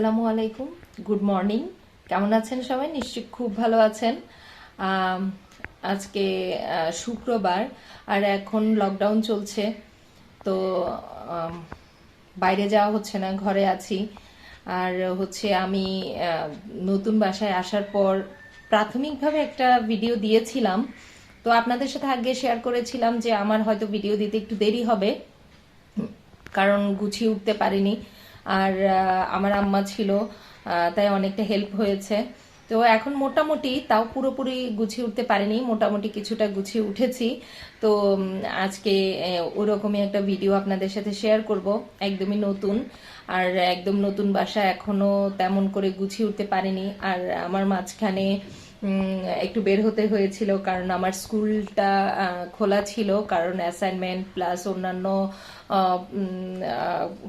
আসসালামু আলাইকুম। Good morning কেমন আছেন সবাই? নিশ্চয়ই খুব ভালো আছেন। আজকে শুক্রবার, আর এখন লকডাউন চলছে। তো বাইরে যাওয়া হচ্ছে না, ঘরে আছি। আর হচ্ছে আমি নতুন বাসায় আসার পর প্রাথমিকভাবে একটা ভিডিও দিয়েছিলাম। তো আপনাদের সাথে আগে শেয়ার করেছিলাম যে আমার হয়তো ভিডিও দিতে একটু দেরি হবে। কারণ গুছিয়ে উঠতে পারিনি। আর আমার আম্মা ছিল তাই অনেকটা হেল্প হয়েছে। তো এখন মোটামুটি তাও পুরোপুরি গুছিয়ে উঠতে পারিনি, মোটামুটি কিছুটা গুছিয়ে উঠেছি। তো আজকে ওরকমই একটা ভিডিও আপনাদের সাথে শেয়ার করব, একদমই নতুন। আর একদম নতুন বাসা এখনও তেমন করে গুছিয়ে উঠতে পারিনি। আর আমার মাঝখানে একটু বের হতে হয়েছিল কারণ আমার স্কুলটা খোলা ছিল কারণ অ্যাসাইনমেন্ট প্লাস অন্যান্য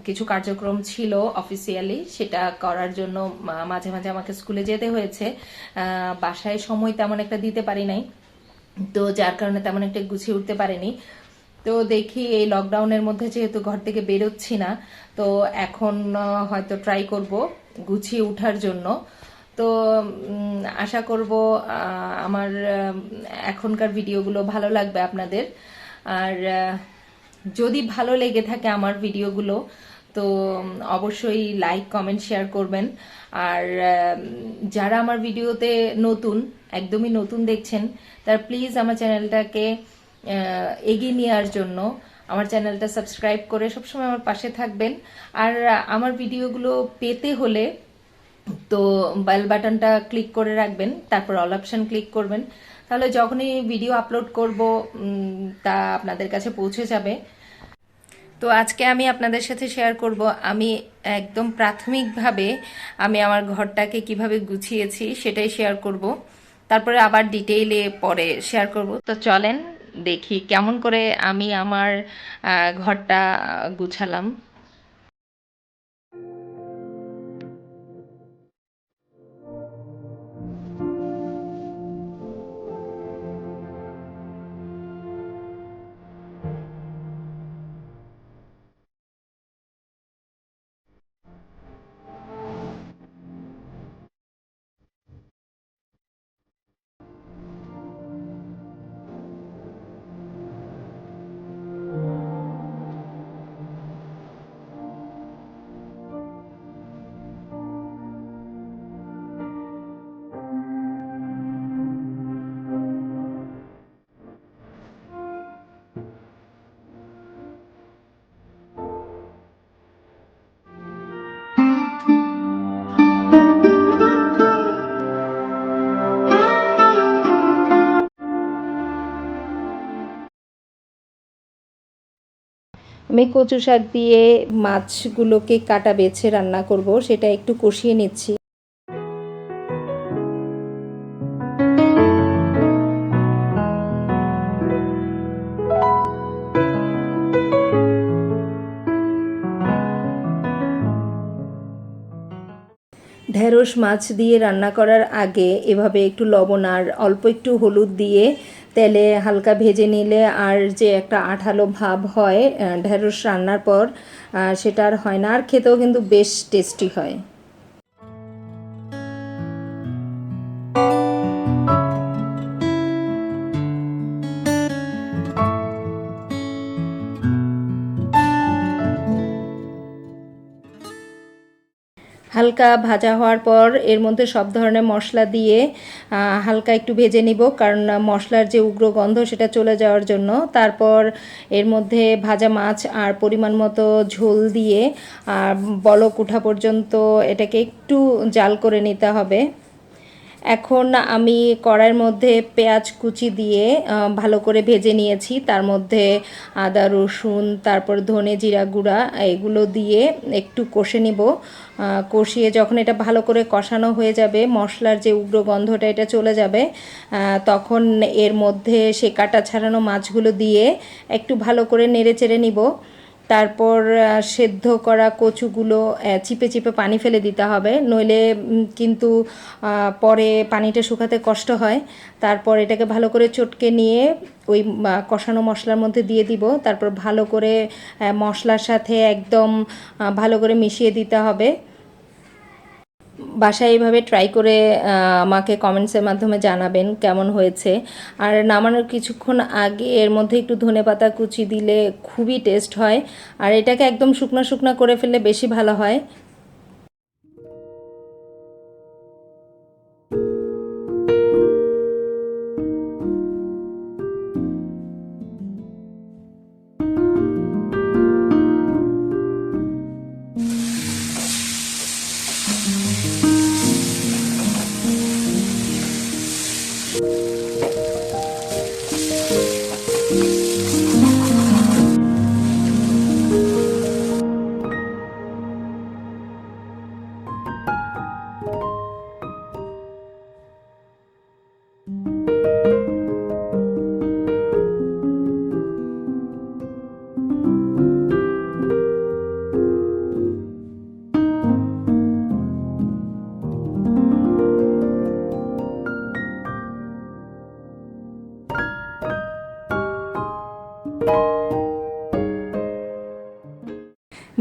কিছু কার্যক্রম ছিল অফিসিয়ালি সেটা করার জন্য মাঝে মাঝে আমাকে স্কুলে যেতে হয়েছে। বাসায় সময় তেমন একটা দিতে পারি নাই। তো যার কারণে তেমন একটা গুছিয়ে উঠতে পারিনি। তো দেখি এই লকডাউনের মধ্যে যেহেতু ঘর থেকে বেরোচ্ছি না, তো এখন হয়তো ট্রাই করব গুছিয়ে ওঠার জন্য। তো আশা করব আমার এখনকার ভিডিওগুলো ভালো লাগবে আপনাদের। আর যদি ভালো লেগে থাকে আমার ভিডিওগুলো, তো অবশ্যই লাইক, কমেন্ট, শেয়ার করবেন। আর যারা আমার ভিডিওতে নতুন, একদমই নতুন দেখছেন, তার প্লিজ আমার চ্যানেলটাকে এগিয়ে নেওয়ার জন্য আমার চ্যানেলটা সাবস্ক্রাইব করে সবসময় আমার পাশে থাকবেন। আর আমার ভিডিওগুলো পেতে হলে তো বেল বাটনটা ক্লিক করে রাখবেন, তারপর অল অপশন ক্লিক করবেন। তাহলে যখনই ভিডিও আপলোড করব তা আপনাদের কাছে পৌঁছে যাবে। তো আজকে আমি আপনাদের সাথে শেয়ার করব, আমি একদম প্রাথমিকভাবে আমি আমার ঘরটাকে কীভাবে গুছিয়েছি সেটাই শেয়ার করব। তারপরে আবার ডিটেইলে পরে শেয়ার করব। তো চলেন দেখি কেমন করে আমি আমার ঘরটা গুছালাম। আমি কচু শাক দিয়ে মাছগুলোকে কাটা বেছে রান্না করব, সেটা একটু কষিয়ে নিচ্ছি। ঢেঁড়স মাছ দিয়ে রান্না করার আগে এভাবে একটু লবণ আর অল্প একটু হলুদ দিয়ে তেলে হালকা ভেজে নিলে আর যে একটা আঠালো ভাব হয় ঢেঁড়স রান্নার পর সেটা আর হয় না। আর খেতেও কিন্তু বেশ টেস্টি হয়। হালকা ভাজা হওয়ার পর এর মধ্যে সব ধরনের মশলা দিয়ে হালকা একটু ভেজে নিব, কারণ মশলার যে উগ্র গন্ধ সেটা চলে যাওয়ার জন্য। তারপর এর মধ্যে ভাজা মাছ আর পরিমাণ মতো ঝোল দিয়ে আর বলক উঠা পর্যন্ত এটাকে একটু জাল করে নিতে হবে। এখন আমি কড়াইয়ের মধ্যে পেঁয়াজ কুচি দিয়ে ভালো করে ভেজে নিয়েছি। তার মধ্যে আদা, রসুন, তারপর ধনে জিরা গুঁড়া, এগুলো দিয়ে একটু কষে নিব। কষিয়ে যখন এটা ভালো করে কষানো হয়ে যাবে, মশলার যে উগ্র গন্ধটা এটা চলে যাবে তখন এর মধ্যে সে কাটা ছাড়ানো মাছগুলো দিয়ে একটু ভালো করে নেড়ে চেড়ে নিব। তারপর সেদ্ধ করা কচুগুলো চিপে চিপে পানি ফেলে দিতে হবে। নইলে কিন্তু পরে পানিটা শুকাতে কষ্ট হয়। তারপর এটাকে ভালো করে চটকে নিয়ে ওই কষানো মশলার মধ্যে দিয়ে দিব। তারপর ভালো করে মশলার সাথে একদম ভালো করে মিশিয়ে দিতে হবে। বাসায় এইভাবে ট্রাই করে আমাকে কমেন্টসের মাধ্যমে জানাবেন কেমন হয়েছে। আর নামানোর কিছুক্ষণ আগে এর মধ্যে একটু ধনে পাতা কুচি দিলে খুবই টেস্ট হয়। আর এটাকে একদম শুকনো শুকনো করে ফেললে বেশি ভালো হয়।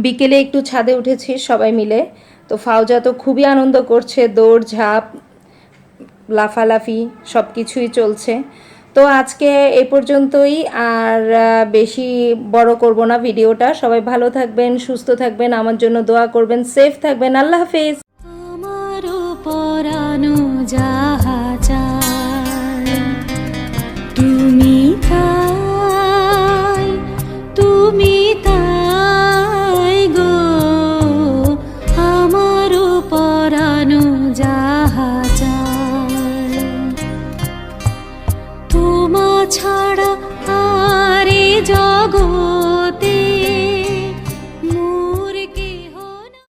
বিকেলে একটু ছাদে উঠেছি সবাই মিলে। তো ফাউজা তো খুবই আনন্দ করছে, দৌড়, ঝাঁপ, লাফালাফি সব কিছুই চলছে। তো আজকে এ পর্যন্তই, আর বেশি বড় করব না ভিডিওটা। সবাই ভালো থাকবেন, সুস্থ থাকবেন, আমার জন্য দোয়া করবেন সেফ থাকবেন। আল্লাহ হাফেজ। যায়